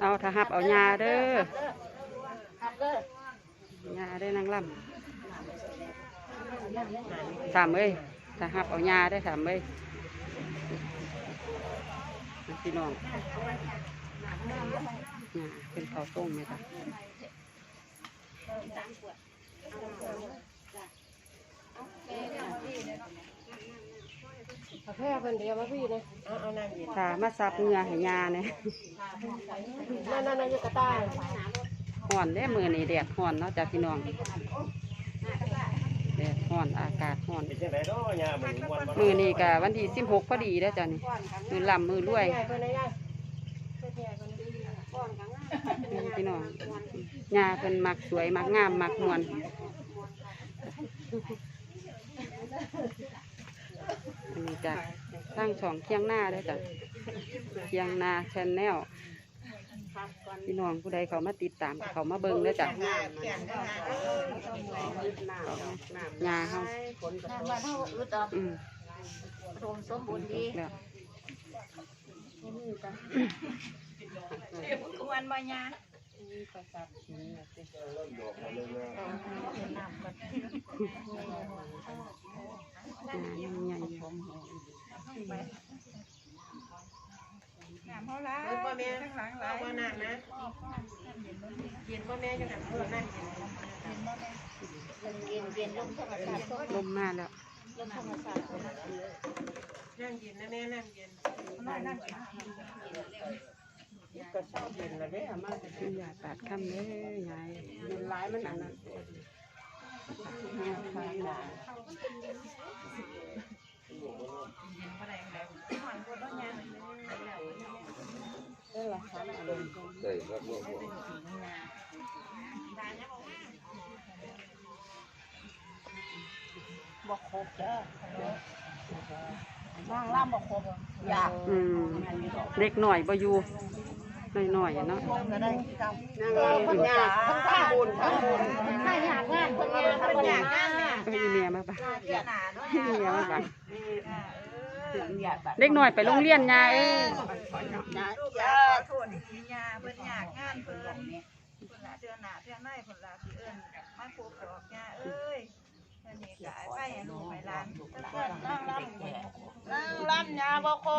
เอาถ้าหับเอายาเด้อหับเด้อยาได้อนางลำสามเอ้ยถ้าหับเอายาได้สามเอ้ยพี่น้องยาเป็นข้าวต้มไหมจ๊ะกา แฟเพิ่นเดียวมาพี่เลยเอาเอาน้ำเย็นถ้ามาซับเหงือให้ยาเนี่ยนั่นนั่นนั่นอยู่กระต่ายห่อนได้มือนี่แดดห่อนเนาะจ้ะพี่น้องแดดห่อนอากาศห่อน เป็นจังไดเนาะยามันม่วนบ่มือนี่กะวันที่สิบหกพอดีแล้วจ้ะนี่มือลำมือรวยใหญ่เพิ่นได้ยังพี่น้องยาเพิ่นมักสวย มักงาม มักมวน อันนี้จ้ะสร้างช่องเคียงหน้าได้อจ้ะเคียงหน้าชแนลพี่น้องผู้ใดเขามาติดตามก็เขามาเบิ่งเด้อจ้ะยาเฮาน้ำมันเฮาอึดออกอืมรวมสมบูรณ์ดีแล้วควรบ่ยายายังใหญ่อยู่ น้ำเขาล้าเพิ่นบ่แม่ข้างหลังหเอาลายบ่น้ำนะเย็นบ่อแม่จังนั้นเพิ่นน้ำเย็นเย็นลมธรรมชาติลมมาแล้วลมธรรมชาติน้ำเย็นนะแม่น้ำเย็น ก็เช้าเย็นล้วเด้อมาคุณยายปาดคำเลยยายเย็นหลายมันอันนั้นได้ครับบ่บ่บ่ครบเด้อนั่งล่ำบ่ครบอยากเล็กหน่อยบ่อยู่ หน่อยๆอะเนาะก็ได้เออเพิ่นอยากเพิ่นทำบุญทำบุญถ้าอยากงานเพิ่นอยากเพิ่นอยากงานแม่ก็มีเมียมาปะเจ้าหนาด้วยมีเมียมาปะอยากเด็กหน่อยไปโรงเรียนยายเอ้ยลูกหลานขอโทษดีๆยาเพิ่นอยากงานเพิ่นเพิ่นละเดือนหน้าเดือนในเพิ่นละสิเอิ้นมาพบดอกยาเอ้ยเพิ่นนี่ก็ไปให้ลูกให้หลานเพิ่นนั่งรำ นั่งรำยาบ่คร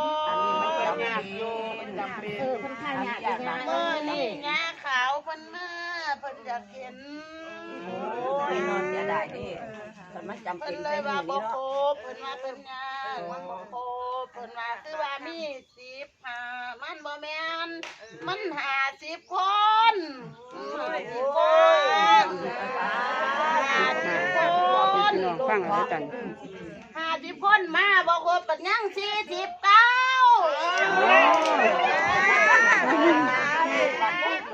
บอยากอยู่มันจำเป็นเออเพิ่นทานอยากอยากเมื่อนี่ยาขาวเพิ่นมาเพิ่นอยากเห็นโอ้ยนอนจะได้ดิมันมันจำเป็เพิ่นนเลยว่าบ่ครบเพิ่นว่าเพิ่นยามันบ่ครบเพิ่นว่าคือว่ามี10หามันบ่แม่นมัน50คน50คนค่ะพี่น้องฟังเอาด้วกันห้าสิบคนมา บอกว่าปัญญังสี่สิบเก้า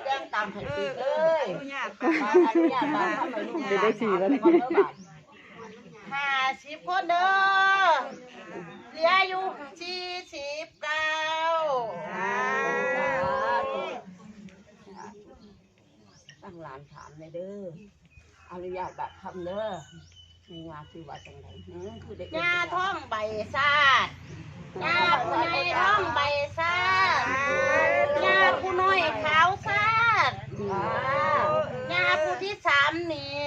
ยังตามให้ปีเลยมาอันนี้มาทำไมลูกเดี๋ยวได้สี่แล้วนี่ห้าสิบคนเด้อเหลืออยู่สี่สิบเก้าตั้งหลานถามเลยเด้ออนุญาตแบบทำเด้อ มีงานคือว่าจังไหนคือได้ยาท้องใบซาดยาผู้ใหญ่ท้องใบซาดยาผู้น้อยขาวซาดยาผู้ที่สามนี่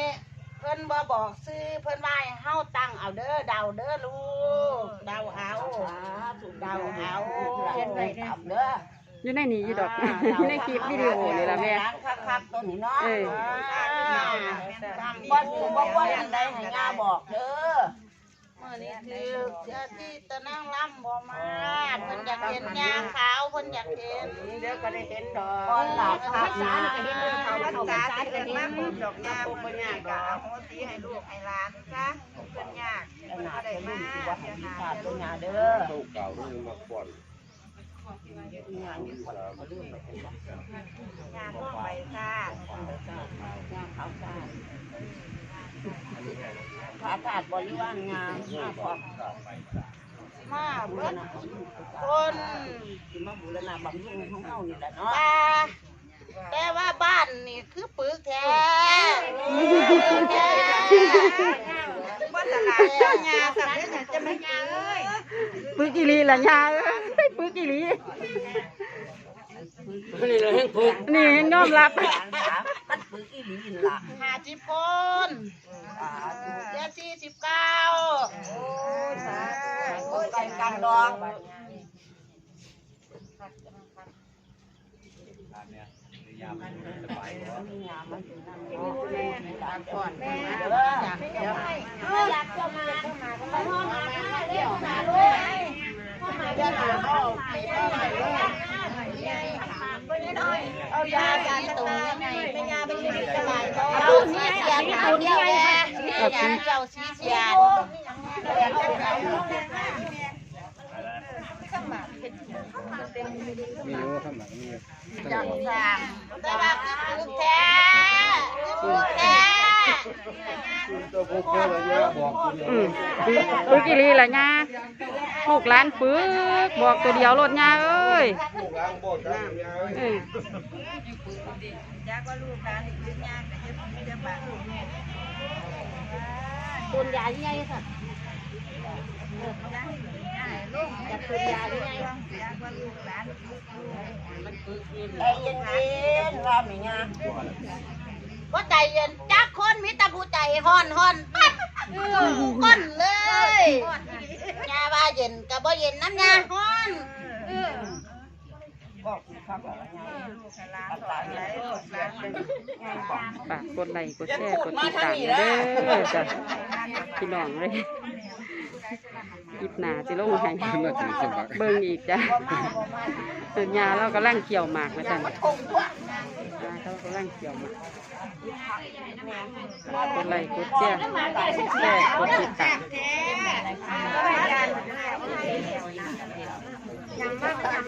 เพิ่นบ่บอกซื้อเพิ่นว่าให้เฮาตั้งเอาเด้อเดาเด้อลูกเดาเอาถูกดาวเอาเห็นไปทำเด้อ อยู่ในนี้อยู่ดอกอยู่ในคลิปวิดีโอนี่ละแม่คักๆตัวนี้เนาะเอ้ยบ่ถือบ่ว่าอันใดให้งาบอกเด้อเมื่อนี้คือเจ้าที่ตะนั่งล่ำบ่มาเพิ่นอยากเห็นยาขาวเพิ่นอยากเห็นเดี๋ยวก็ได้เห็นดอกก่อนหลับคักนะภาษาสิเป็นมาปุ๊บดอกยาเพิ่นอยากก็เอาโหสิให้ลูกให้หลานซะเพิ่นอยากขนาดได้เป็นมาลูกที่ว่าให้เดี๋ยวหมีน้าขาดเดี๋ตัยววงาเด้เด้อเจ้าเก่านี่มาก่อน งานนี้าลืมไปเป็นว่ายาท้องใบซาดงานขาวสารขาขาดบริวารงานงานความมาเบิดคนที่มาบูรณะบำรุงของเฮานี่แหละเนาะแต่ว่าบ้านนี่คือปึกแท้ว่าตลาดเจ้ายาสักนิดจะไม่ยาเลยปึกอีลีละยาเอ้ อีหลีนี่เลยให้ฝึกนี่เห็นยอมรับหลานถามมันฝึกอีหลีนี่ล่ะห้าสิบคนสาธุเจ็ดสี่สิบเก้าคนไกลกันดอกมียามันเป็นน้ำก่อนแม่อยากจะมาไม่อยากจะมาไปห้องมาเรียกมาเลยห้องมาเรียกมาเอาเอา ยาจานตรงยังไงเป็นยาเป็นชีวิตสบายเราสีเสียนเอาเดียวแหละเจ้าสีเสียนมีรู้ข้างหลังมีจังสามแต่ว่าคือแท้คือแท้ตัวพวกเพื่อนเยอะบอกคุณอืมปึกปึกอีหลีล่ะย่า ลูกหลานปึกบอกตัวเดียวรถย่าเอ้ยลูกหลานบอกกันยาเออตุนยาที่ไงสัตว์จะตุนยาที่ไงใจเย็นๆว่าไม่งามว่าใจเย็นจักคนมิตรผู้ใจฮ้อนฮ้อนปั๊บสู้คนเลยยา ว่าเย็นกับบ่เย็นน้ำยาฮ้อนบอกคุณครับว่าไงอัตราใหญ่ฝากกดไลค์กดแชร์กดติดตามเด้อจ้ะพี่น้องเลย คลิปหน้าสิลงให้มาถึงสมัครเบิ่งอีกจ้ะสัญญาเรากำลังเกี่ยวหมากนะจ๊ะยาเขากำลังเกี่ยวหมากกดไลค์กดแชร์แชร์กดติดตามยังมาก